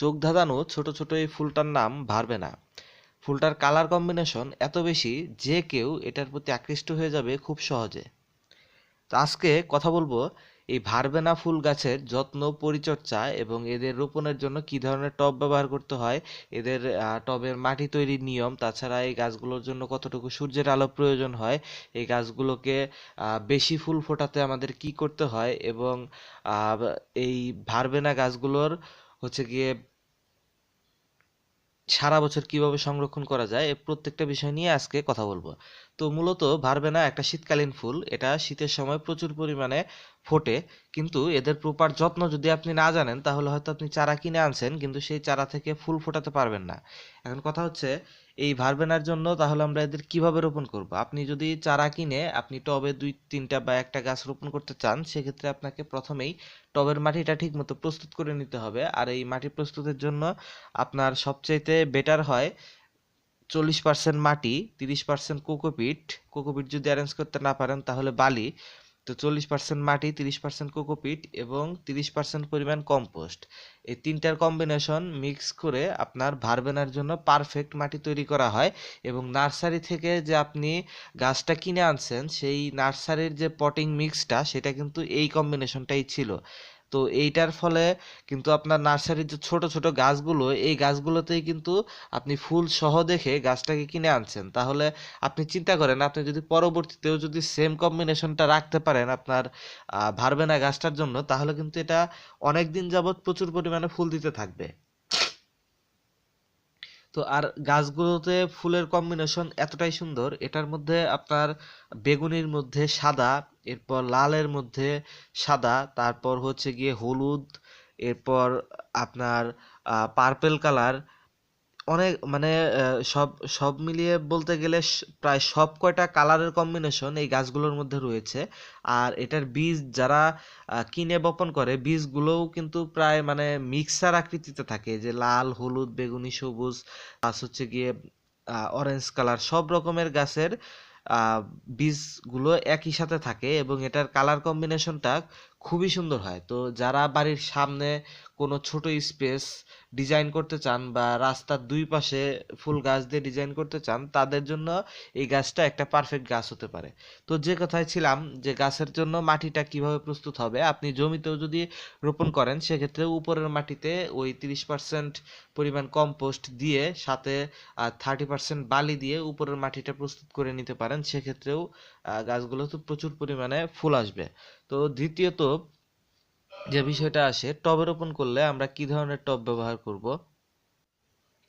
চোখ ধাঁধানো ছোট ছোট এই ফুলটার নাম ভারবে না। ফুলটার কালার কম্বিনেশন এত বেশি যে কেউ এটার প্রতি আকৃষ্ট হয়ে যাবে খুব সহজে। তো আজকে কথা বলব এই ভারবেনা ফুল গাছের যত্ন, পরিচর্যা এবং এদের রোপণের জন্য কি ধরনের টব ব্যবহার করতে হয়, এদের টবের মাটি তৈরির নিয়ম, তাছাড়া এই গাছগুলোর জন্য কতটুকু সূর্যের আলো প্রয়োজন হয়, এই গাছগুলোকে বেশি ফুল ফোটাতে আমাদের কি করতে হয় এবং এই ভারবেনা গাছগুলোর হচ্ছে গিয়ে সারা বছর কীভাবে সংরক্ষণ করা যায়, এ প্রত্যেকটা বিষয় নিয়ে আজকে কথা বলব। তো মূলত ভারবেনা একটা শীতকালীন ফুল, এটা শীতের সময় প্রচুর পরিমাণে ফোটে, কিন্তু এদের প্রপার যত্ন যদি আপনি না জানেন, তাহলে হয়তো আপনি চারা কিনে আনছেন, কিন্তু সেই চারা থেকে ফুল ফোটাতে পারবেন না। এখন কথা হচ্ছে এই ভারবেনার জন্য তাহলে আমরা এদের কীভাবে রোপণ করব? আপনি যদি চারা কিনে আপনি টবে দুই, তিনটা বা একটা গাছ রোপণ করতে চান, সেক্ষেত্রে আপনাকে প্রথমেই টবের মাটিটা ঠিকমতো প্রস্তুত করে নিতে হবে। আর এই মাটি প্রস্তুতের জন্য আপনার সবচাইতে বেটার হয় চল্লিশ পার্সেন্ট মাটি, তিরিশ পার্সেন্ট কোকোপিট। কোকোপিট যদি অ্যারেঞ্জ করতে না পারেন, তাহলে বালি। তো চল্লিশ পার্সেন্ট মাটি, তিরিশ পার্সেন্ট কোকোপিট এবং তিরিশ পার্সেন্ট পরিমাণ কম্পোস্ট এই তিনটার কম্বিনেশন মিক্স করে আপনার ভারবেনার জন্য পারফেক্ট মাটি তৈরি করা হয় এবং নার্সারি থেকে যে আপনি গাছটা কিনে আনছেন, সেই নার্সারির যে পটিং মিক্সটা সেটা কিন্তু এই কম্বিনেশনটাই ছিল। তো এইটার ফলে কিন্তু আপনার নার্সারির যে ছোট ছোট গাছগুলো, এই গাছগুলোতেই কিন্তু আপনি ফুল সহ দেখে গাছটাকে কিনে আনছেন। তাহলে আপনি চিন্তা করেন, আপনি যদি পরবর্তীতেও যদি সেম কম্বিনেশনটা রাখতে পারেন আপনার ভারবেনা গাছটার জন্য, তাহলে কিন্তু এটা অনেক দিন যাবৎ প্রচুর পরিমাণে ফুল দিতে থাকবে। তো আর গাছগুলোতে ফুলের কম্বিনেশন এতটাই সুন্দর, এটার মধ্যে আপনার বেগুনির মধ্যে সাদা এরপর লালের মধ্যে সাদা, তারপর হচ্ছে গিয়ে হলুদ, এরপর আপনার পার্পেল কালার অনেক মানে সব সব মিলিয়ে বলতে গেলে প্রায় সব কয়টা কালারের কম্বিনেশন এই গাছগুলোর মধ্যে রয়েছে। আর এটার বীজ যারা কিনে বপন করে, বীজগুলোও কিন্তু প্রায় মানে মিক্সার আকৃতিতে থাকে। যে লাল, হলুদ, বেগুনি, সবুজ প্লাস হচ্ছে গিয়ে অরেঞ্জ কালার সব রকমের গাছের বীজগুলো একই সাথে থাকে এবং এটার কালার কম্বিনেশনটা খুবই সুন্দর হয়। তো যারা বাড়ির সামনে কোনো ছোট স্পেস ডিজাইন করতে চান বা রাস্তার দুই পাশে ফুল গাছ দিয়ে ডিজাইন করতে চান, তাদের জন্য এই গাছটা একটা পারফেক্ট গাছ হতে পারে। তো যে কথায় ছিলাম যে গাছের জন্য মাটিটা কীভাবে প্রস্তুত হবে, আপনি জমিতেও যদি রোপণ করেন, সেক্ষেত্রে উপরের মাটিতে ওই তিরিশ পার্সেন্ট পরিমাণ কম্পোস্ট দিয়ে সাথে থার্টি পার্সেন্ট বালি দিয়ে উপরের মাটিটা প্রস্তুত করে নিতে পারেন। সেক্ষেত্রেও গাছগুলোতে প্রচুর পরিমাণে ফুল আসবে। তো দ্বিতীয়ত যে বিষয়টা আসে, টবে রোপণ করলে আমরা কি ধরনের টব ব্যবহার করব?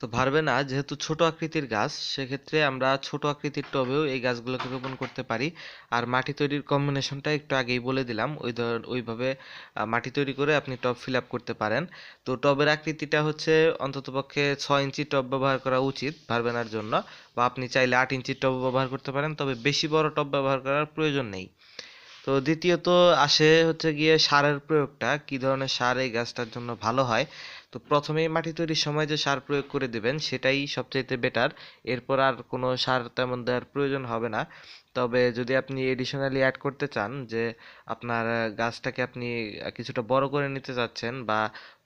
তো ভারবে না, যেহেতু ছোট আকৃতির গাছ, সেক্ষেত্রে আমরা ছোট আকৃতির টবেও এই গাছগুলোকে রোপণ করতে পারি। আর মাটি তৈরির কম্বিনেশনটা একটু আগেই বলে দিলাম, ওই ধর, ওইভাবে মাটি তৈরি করে আপনি টব ফিল আপ করতে পারেন। তো টবের আকৃতিটা হচ্ছে অন্ততপক্ষে ছয় ইঞ্চি টব ব্যবহার করা উচিত ভারবেনার জন্য, বা আপনি চাইলে আট ইঞ্চির টব ব্যবহার করতে পারেন, তবে বেশি বড় টব ব্যবহার করার প্রয়োজন নেই। তো দ্বিতীয়ত আসে হচ্ছে গিয়ে সারের প্রয়োগটা, কি ধরনের সার এই গাছটার জন্য ভালো হয়। তো প্রথমেই মাটি তৈরির সময় যে সার প্রয়োগ করে দেবেন, সেটাই সবচাইতে বেটার এরপর আর কোনো সার তেমন দেওয়ার প্রয়োজন হবে না। তবে যদি আপনি এডিশনালি অ্যাড করতে চান যে আপনার গাছটাকে আপনি কিছুটা বড় করে নিতে চাচ্ছেন বা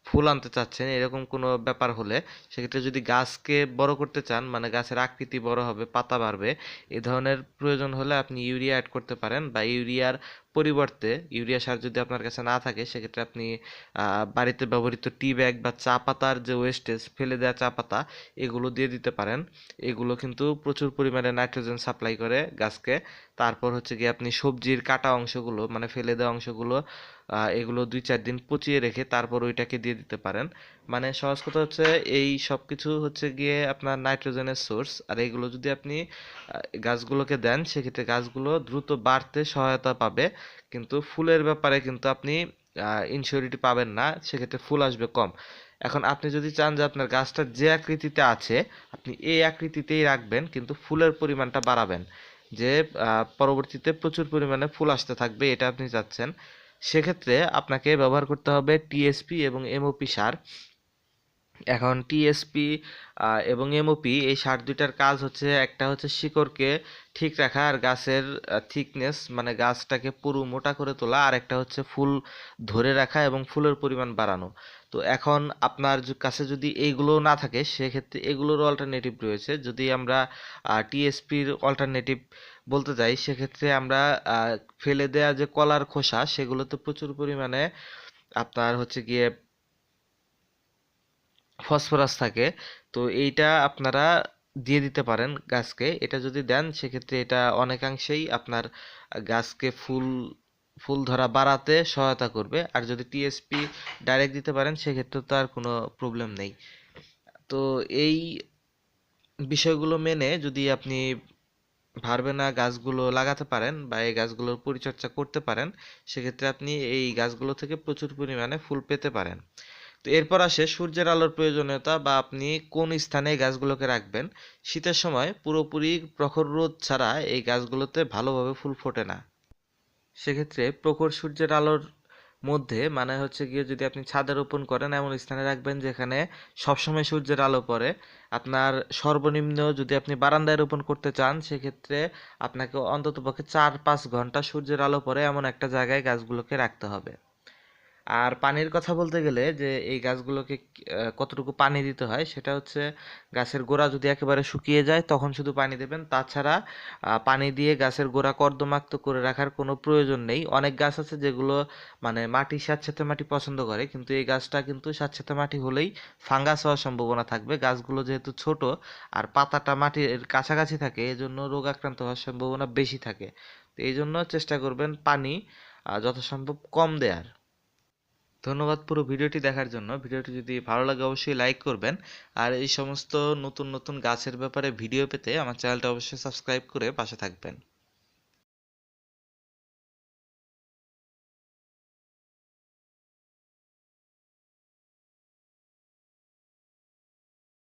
ফুল আনতে চাচ্ছেন, এরকম কোনো ব্যাপার হলে সেক্ষেত্রে যদি গাছকে বড় করতে চান মানে গাছের আকৃতি বড় হবে, পাতা বাড়বে, এ ধরনের প্রয়োজন হলে আপনি ইউরিয়া অ্যাড করতে পারেন বা ইউরিয়ার পরিবর্তে ইউরিয়া সার যদি আপনার কাছে না থাকে, সেক্ষেত্রে আপনি বাড়িতে ব্যবহৃত টি ব্যাগ বা চা পাতার যে ওয়েস্টেজ ফেলে দেওয়া চা পাতা, এগুলো দিয়ে দিতে পারেন। এগুলো কিন্তু প্রচুর পরিমাণে নাইট্রোজেন সাপ্লাই করে গাছকে। তারপর হচ্ছে কি আপনি সবজির কাটা অংশগুলো মানে ফেলে দেওয়া অংশগুলো এগুলো দুই চার দিন পচিয়ে রেখে তারপর ওইটাকে দিয়ে দিতে পারেন। মানে সহজ কথা হচ্ছে এই সব কিছু হচ্ছে গিয়ে আপনার নাইট্রোজেনের সোর্স। আর এইগুলো যদি আপনি গাছগুলোকে দেন, সেক্ষেত্রে গাছগুলো দ্রুত বাড়তে সহায়তা পাবে। কিন্তু ফুলের ব্যাপারে কিন্তু আপনি ইনসিওরিটি পাবেন না, সেক্ষেত্রে ফুল আসবে কম। এখন আপনি যদি চান যে আপনার গাছটা যে আকৃতিতে আছে, আপনি এই আকৃতিতেই রাখবেন, কিন্তু ফুলের পরিমাণটা বাড়াবেন। যে পরবর্তীতে প্রচুর পরিমাণে ফুল আসতে থাকবে, এটা আপনি চাচ্ছেন। সেক্ষেত্রে আপনাকে ব্যবহার করতে হবে টিএসপি এবং এমওপি সার। এখন টিএসপি এবং এমওপি এই সার দুইটার কাজ হচ্ছে একটা হচ্ছে শিকড়কে ঠিক রাখা আর গাছের থিকনেস মানে গাছটাকে পুরো মোটা করে তোলা আর একটা হচ্ছে ফুল ধরে রাখা এবং ফুলের পরিমাণ বাড়ানো। তো এখন আপনার কাছে যদি এইগুলো না থাকে সেক্ষেত্রে এগুলোর অল্টারনেটিভ রয়েছে। যদি আমরা টিএসপির অল্টারনেটিভ বলতে যাই সেক্ষেত্রে আমরা ফেলে দেওয়া যে কলার খোসা সেগুলোতে প্রচুর পরিমাণে আপনার হচ্ছে গিয়ে ফসফরাস থাকে। তো এইটা আপনারা দিয়ে দিতে পারেন গাছকে। এটা যদি দেন, সেক্ষেত্রে এটা অনেকাংশেই আপনার গাছকে ফুল ফুল ধরা বাড়াতে সহায়তা করবে। আর যদি টিএসপি ডাইরেক্ট দিতে পারেন, সেক্ষেত্রে তো আর কোনো প্রবলেম নেই। তো এই বিষয়গুলো মেনে যদি আপনি ভারবেনা গাছগুলো লাগাতে পারেন বা এই গাছগুলোর পরিচর্যা করতে পারেন, সেক্ষেত্রে আপনি এই গাছগুলো থেকে প্রচুর পরিমাণে ফুল পেতে পারেন। তো এরপর আসে সূর্যের আলোর প্রয়োজনীয়তা বা আপনি কোন স্থানে গাছগুলোকে রাখবেন। শীতের সময় পুরোপুরি প্রখর রোদ ছাড়া এই গাছগুলোতে ভালোভাবে ফুল ফোটে না। সেক্ষেত্রে প্রখর সূর্যের আলোর মধ্যে মানে হচ্ছে গিয়ে যদি আপনি ছাদে রোপণ করেন, এমন স্থানে রাখবেন যেখানে সবসময় সূর্যের আলো পড়ে। আপনার সর্বনিম্ন যদি আপনি বারান্দায় রোপণ করতে চান, সেক্ষেত্রে আপনাকে অন্ততপক্ষে চার পাঁচ ঘণ্টা সূর্যের আলো পড়ে এমন একটা জায়গায় গাছগুলোকে রাখতে হবে। আর পানির কথা বলতে গেলে যে এই গাছগুলোকে কতটুকু পানি দিতে হয় সেটা হচ্ছে গাছের গোড়া যদি একেবারে শুকিয়ে যায় তখন শুধু পানি দেবেন। তাছাড়া পানি দিয়ে গাছের গোড়া কর্দমাক্ত করে রাখার কোনো প্রয়োজন নেই। অনেক গাছ আছে যেগুলো মানে মাটি স্যাঁতসেঁতে মাটি পছন্দ করে, কিন্তু এই গাছটা কিন্তু স্যাঁতসেঁতে মাটি হলেই ফাঙ্গাস হওয়ার সম্ভাবনা থাকবে। গাছগুলো যেহেতু ছোট আর পাতাটা মাটির কাছাকাছি থাকে, এজন্য রোগ আক্রান্ত হওয়ার সম্ভাবনা বেশি থাকে। তো এই জন্য চেষ্টা করবেন পানি যথাসম্ভব কম দেওয়ার। ধন্যবাদ পুরো ভিডিওটি দেখার জন্য। ভিডিওটি যদি ভালো লাগে অবশ্যই লাইক করবেন। আর এই সমস্ত নতুন নতুন গাছের ব্যাপারে ভিডিও পেতে আমার চ্যানেলটা অবশ্যই সাবস্ক্রাইব করে পাশে থাকবেন।